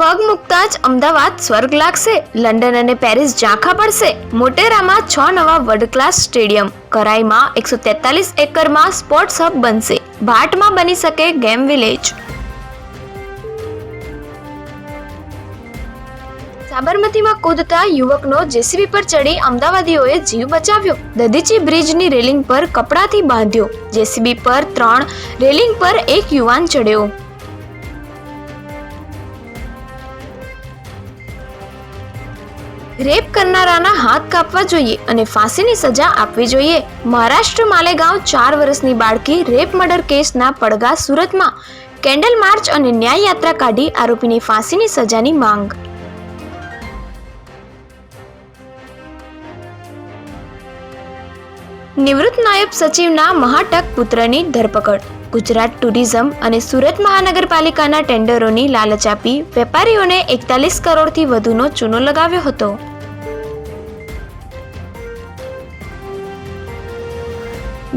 જ અમદાવાદ સ્વર્ગ લાગશે. લંડન અને પેરિસ ઝાંખા પડશે. મોટેરામાં છ નવા વર્લ્ડ ક્લાસ સ્ટેડિયમ કરાઈમાં એકસો તેતાલીસ એકરમાં સ્પોર્ટ્સ હબ બનશે. ભાટમાં બની શકે ગેમ વિલેજ સાબરમતીમાં કૂદતા યુવકનો જેસીબી પર ચડી અમદાવાદીઓએ જીવ બચાવ્યો. દધીચી બ્રિજની રેલિંગ પર કપડાથી બાંધ્યો. જેસીબી પર ત્રણ રેલિંગ પર એક યુવાન ચડ્યો. રેપ કરનારાના હાથ કાપવા જોઈએ અને ફાંસીની સજા આપવી જોઈએ. મહારાષ્ટ્ર માલેગાંવ ચાર વર્ષની બાળકી રેપ મર્ડર કેસના પડઘા સુરતમાં. કેન્ડલ માર્ચ અને ન્યાય યાત્રા કાઢી આરોપીની ફાંસીની સજાની માંગ. નિવૃત્ત નાયબ સચિવના મહાટક પુત્રની ધરપકડ. ગુજરાત ટુરિઝમ અને સુરત મહાનગરપાલિકાના ટેન્ડરોની લાલચ આપી વેપારીઓને એકતાલીસ કરોડથી વધુનો ચૂનો લગાવ્યો હતો.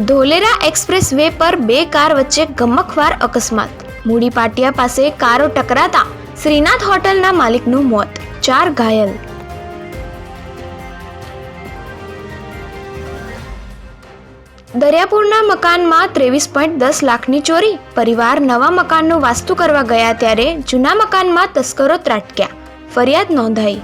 ધોલેરા એક્સપ્રેસ વે પર બે કાર વચ્ચે ગમકવાર અકસ્માત. મૂડી પાટિયા પાસે કારો ટકરાતા શ્રીનાથ હોટલના માલિકનું મોત. ચાર ઘાયલ. દરિયાપુરના મકાનમાં ત્રેવીસ પોઈન્ટ દસ લાખની ચોરી. પરિવાર નવા મકાનનું વાસ્તુ કરવા ગયા ત્યારે જૂના મકાનમાં તસ્કરો ત્રાટક્યા. ફરિયાદ નોંધાઈ.